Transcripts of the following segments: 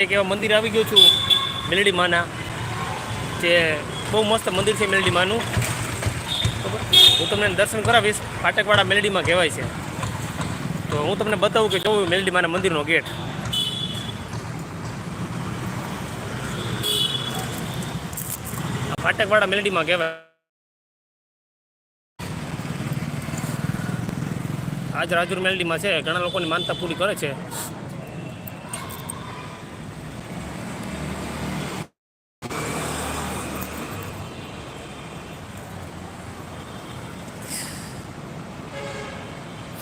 એક એવા મંદિર આવી ગયો છું, મેલડી માના, જે બહુ મસ્ત મંદિર છે મેલડી માનું. હું તમને દર્શન કરાવીશ ફાટકવાળા મેલડીમાં કહેવાય છે. તો હું તમને બતાવું કે જોઉં મેલડી માના મંદિરનો ગેટ. ફાટકવાડા મેલડીમાં કહેવાય. આજ રાજુર મેલડીમાં છે, ઘણા લોકોની માનતા પૂરી કરે છે.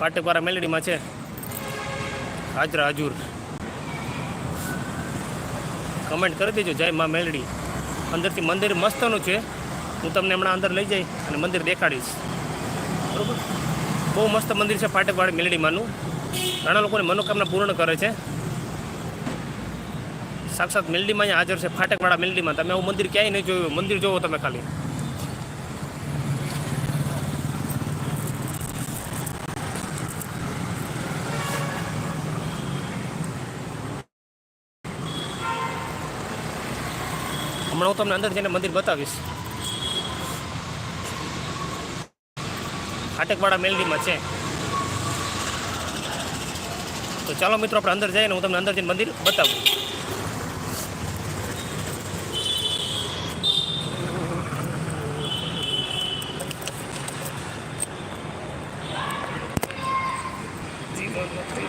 ફાટકવાળા મેલડીમાં છે. હાજરા હાજુર. કમેન્ટ કરી દેજો, જય મા મેલડી. અંદરથી મંદિર મસ્તનું છે. હું તમને હમણાં અંદર લઈ જઈ અને મંદિર દેખાડીશ. બરાબર? બહુ મસ્ત મંદિર છે ફાટકવાળી મેલડીમાંનું. ઘણા લોકોની મનોકામના પૂર્ણ કરે છે. સાક્ષાત મેલડીમાં અહીંયા હાજર છે ફાટકવાળા મેલડીમાં. તમે આવું મંદિર ક્યાંય નહીં જોયું. મંદિર જોવો તમે ખાલી. હમણાં હું તમને અંદર જઈને મંદિર બતાવીશ. ફાટકવાળા મેલડીમાં છે. તો ચાલો મિત્રો, આપણે અંદર જઈએ ને હું તમને અંદર જઈને મંદિર બતાવું.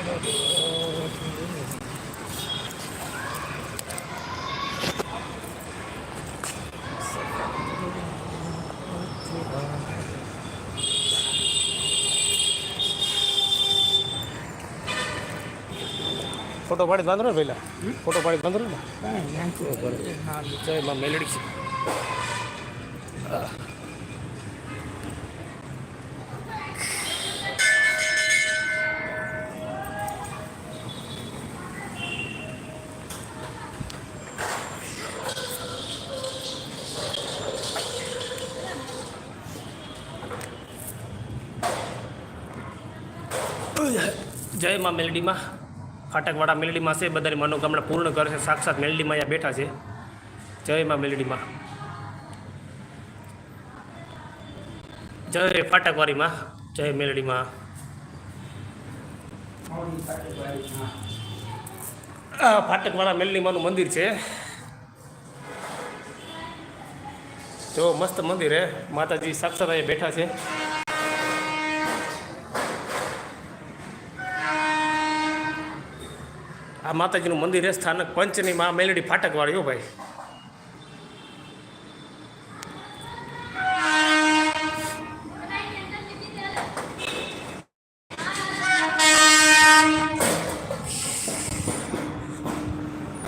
ફોટો પાડી બાંધો ને પહેલા ફોટો પાડી બાંધો ને જય માં મેલડી છે જય માં મેલડીમાં ફાટકવાળા મેલડીમાં છે. બધાની મનોકામના પૂર્ણ કરે છે. સાક્ષાત મેલડીમાં અહીંયા બેઠા છે. જય માં મેલડીમાં. જય ફાટકવાડીમાં. જય મેલડીમાં. આ ફાટકવાળા મેલડીમાંનું મંદિર છે. જો મસ્ત મંદિર હે. માતાજી સાક્ષાત અહીંયા બેઠા છે. આ માતાજીનું મંદિર એ સ્થાનક પંચની મા મેલડી ફાટકવાળી હો ભાઈ.